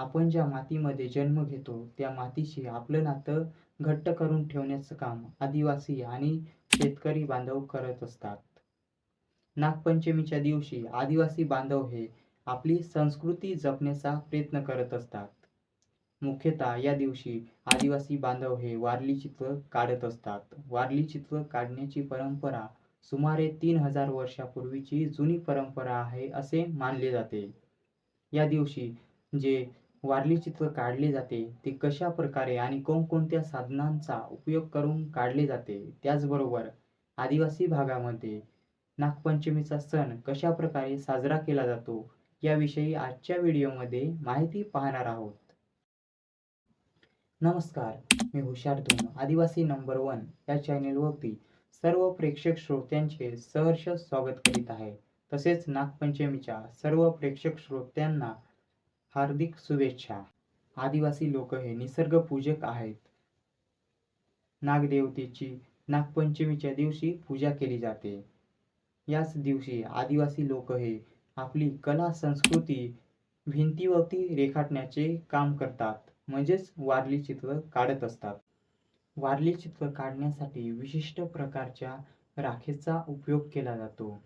आपण ज्या मातीमध्ये जन्म घेतो त्या मातीशी आपलं नातं घट्ट करून ठेवण्याचं काम आदिवासी आणि शेतकरी बांधव करत असतात. नागपंचमीच्या दिवशी आदिवासी बांधव हे आपली संस्कृती जपण्याचा प्रयत्न करत असतात. मुख्यतः या दिवशी आदिवासी बांधव हे वारली चित्र काढत असतात. वारली चित्र काढण्याची परंपरा सुमारे तीन हजार वर्षापूर्वीची जुनी परंपरा आहे असे मानले जाते. या दिवशी जे वारली चित्र काढले जाते. ते कशा प्रकारे आणि कोणकोणत्या साधनांचा उपयोग करून काढले जाते त्याचबरोबर आदिवासी भागामध्ये नागपंचमीचा सण कशा प्रकारे साजरा केला जातो याविषयी आजच्या व्हिडिओमध्ये माहिती पाहणार आहोत. नमस्कार मी हुशार धुम आदिवासी नंबर वन या चॅनेलवरती सर्व प्रेक्षक श्रोत्यांचे सहर्ष स्वागत करीत आहे. तसेच नागपंचमीच्या सर्व प्रेक्षक श्रोत्यांना हार्दिक शुभेच्छा. आदिवासी लोक हे निसर्गपूजक आहेत. नागदेवतेची नागपंचमीच्या दिवशी पूजा केली जाते. याच दिवशी आदिवासी लोक हे आपली कला संस्कृती भिंतीवरती रेखाटण्याचे काम करतात. म्हणजेच वारली चित्र काढत असतात. वारली चित्र काढण्यासाठी विशिष्ट प्रकारच्या राखेचा उपयोग केला जातो.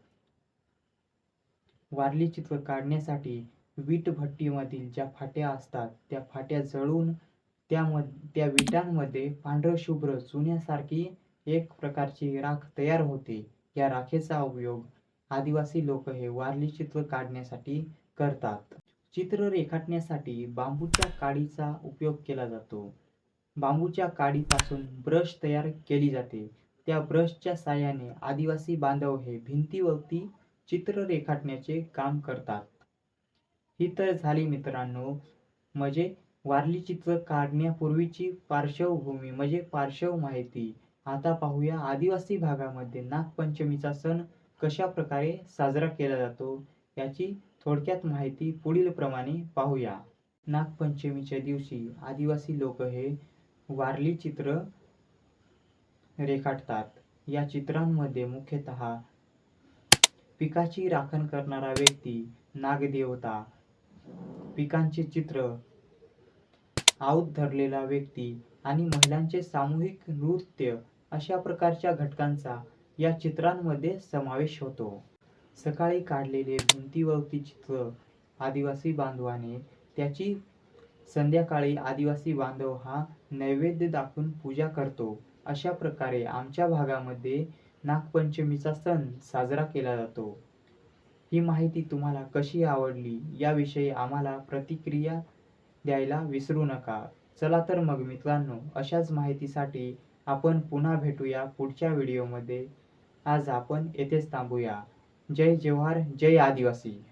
वारली चित्र काढण्यासाठी वीटभट्टीमधील ज्या फाट्या असतात त्या फाट्या जळून त्यामध्ये त्या विटांमध्ये पांढरशुभ्र चुन्यासारखी एक प्रकारची राख तयार होते. या राखेचा उपयोग आदिवासी लोक हे वारली चित्र काढण्यासाठी करतात. चित्र रेखाटण्यासाठी बांबूच्या काडीचा उपयोग केला जातो. बांबूच्या काडीपासून ब्रश तयार केली जाते. त्या ब्रशच्या साहाय्याने आदिवासी बांधव हे भिंतीवरती चित्र रेखाटण्याचे काम करतात. ही तर झाली मित्रांनो. म्हणजे वारली चित्र काढण्यापूर्वीची पार्श्वभूमी म्हणजे पार्श्व माहिती. आता पाहूया आदिवासी भागामध्ये नागपंचमीचा सण कशा प्रकारे साजरा केला जातो याची थोडक्यात माहिती पुढील प्रमाणे पाहूया. नागपंचमीच्या दिवशी आदिवासी लोक हे वारली चित्र रेखाटतात. या चित्रांमध्ये मुख्यतः पिकाची राखण करणारा व्यक्ती नागदेवता पिकांचे चित्र. आऊत धरलेला व्यक्ती आणि महिलांचे सामूहिक नृत्य अशा प्रकारच्या घटकांचा या चित्रांमध्ये समावेश होतो. सकाळी काढलेले भिंतीवरती चित्र आदिवासी बांधवाने त्याची संध्याकाळी आदिवासी बांधव हा नैवेद्य दाखवून पूजा करतो. अशा प्रकारे आमच्या भागामध्ये नागपंचमीचा सण साजरा केला जातो. ही माहिती तुम्हाला कशी आवडली याविषयी आम्हाला प्रतिक्रिया द्यायला विसरू नका. चला तर मग मित्रांनो अशाच माहितीसाठी आपण पुन्हा भेटूया पुढच्या व्हिडिओमध्ये. आज आपण येथेच थांबूया. जय जवाहर जय आदिवासी.